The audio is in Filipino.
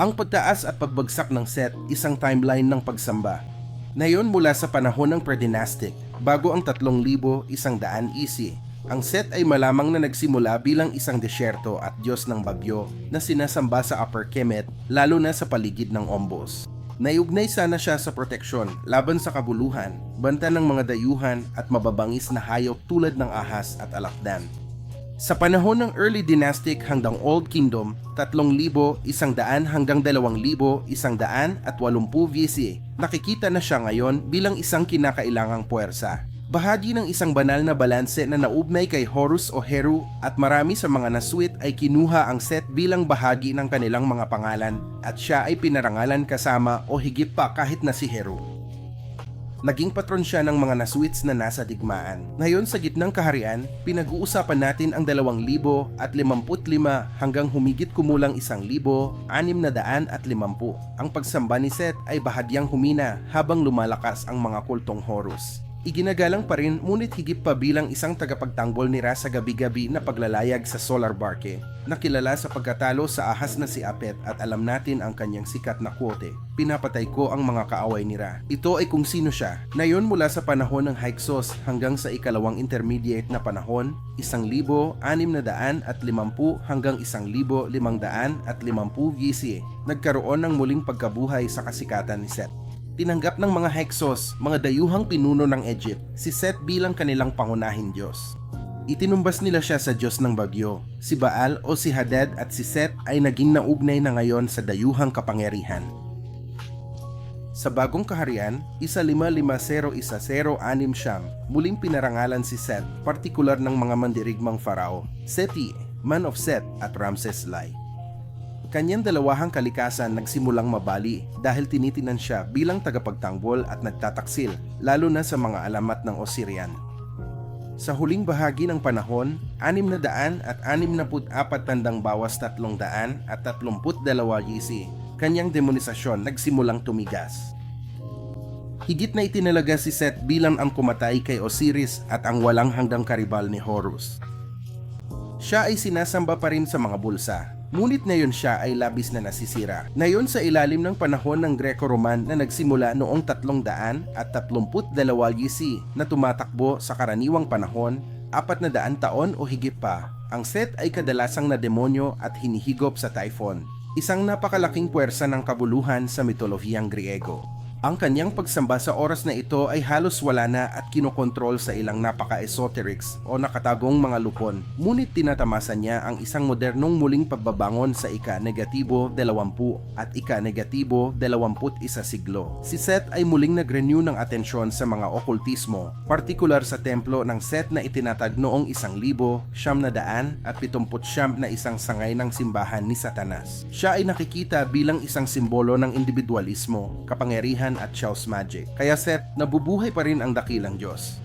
Ang pagtaas at pagbagsak ng Seth, isang timeline ng pagsamba. Ngayon mula sa panahon ng predynastic, bago ang 3,100 EC, ang Seth ay malamang na nagsimula bilang isang desyerto at Diyos ng bagyo na sinasamba sa Upper Kemet lalo na sa paligid ng Ombos. Naiugnay sana siya sa proteksyon laban sa kabuluhan, banta ng mga dayuhan at mababangis na hayop tulad ng ahas at alakdan. Sa panahon ng Early Dynastic hanggang Old Kingdom, 3,100 hanggang 2,180 BC, nakikita na siya ngayon bilang isang kinakailangang puwersa. Bahagi ng isang banal na balanse na naugnay kay Horus o Heru at marami sa mga naswit ay kinuha ang Set bilang bahagi ng kanilang mga pangalan at siya ay pinarangalan kasama o higit pa kahit na si Heru. Naging patron siya ng mga naswits na nasa digmaan. Ngayon sa gitnang kaharian, pinag-uusapan natin ang 2,055 hanggang humigit kumulang 1,650. Ang pagsamba ni Seth ay bahagyang humina habang lumalakas ang mga kultong Horus. Iginagalang pa rin ngunit higit pa bilang isang tagapagtanggol ni Ra sa gabi-gabi na paglalayag sa Solar Barke, nakilala sa pagkatalo sa ahas na si Apet at alam natin ang kanyang sikat na quote, pinapatay ko ang mga kaaway ni Ra. Ito ay kung sino siya. Nayon mula sa panahon ng Hyksos hanggang sa ikalawang intermediate na panahon, 1,650 hanggang 1,550 BC, nagkaroon ng muling pagkabuhay sa kasikatan ni Seth tinanggap ng mga Hyksos, mga dayuhang pinuno ng Egypt, si Seth bilang kanilang pangunahing Diyos. Itinumbas nila siya sa Diyos ng bagyo. Si Baal o si Hadad at si Seth ay naging naugnay na ngayon sa dayuhang kapangyarihan. Sa bagong kaharian, isa lima lima muling pinarangalan si Seth, partikular ng mga mandirigmang farao, Seti, man of Seth at Ramses Lai kanyang dalawahang kalikasan nagsimulang mabali dahil tinitinan siya bilang tagapagtanggol at nagtataksil, lalo na sa mga alamat ng Osirian. Sa huling bahagi ng panahon, 600 at 64 tandang bawas 300 at 32 GC, kanyang demonisasyon nagsimulang tumigas. Higit na itinalaga si Seth bilang ang kumatay kay Osiris at ang walang hanggang karibal ni Horus. Siya ay sinasamba pa rin sa mga bulsa, Ngunit ngayon siya ay labis na nasisira. Ngayon sa ilalim ng panahon ng Greco-Roman na nagsimula noong 300 at 32 GC na tumatakbo sa karaniwang panahon, 400 taon o higit pa, ang Set ay kadalasang na demonyo at hinihigop sa typhon, isang napakalaking puwersa ng kabuluhan sa mitolohiyang Griego. Ang kanyang pagsamba sa oras na ito ay halos wala na at kinokontrol sa ilang napaka-esoterics o nakatagong mga lupon. Ngunit tinatamasan niya ang isang modernong muling pagbabangon sa ika-negatibo 20 at ika-negatibo 21 siglo. Si Seth ay muling nag-renew ng atensyon sa mga okultismo, partikular sa templo ng Seth na itinatag noong 1,000, siyam na daan at 70 na isang sangay ng simbahan ni Satanas. Siya ay nakikita bilang isang simbolo ng individualismo, kapangyarihan at Chaos Magic. Kaya Seth, nabubuhay pa rin ang dakilang Diyos.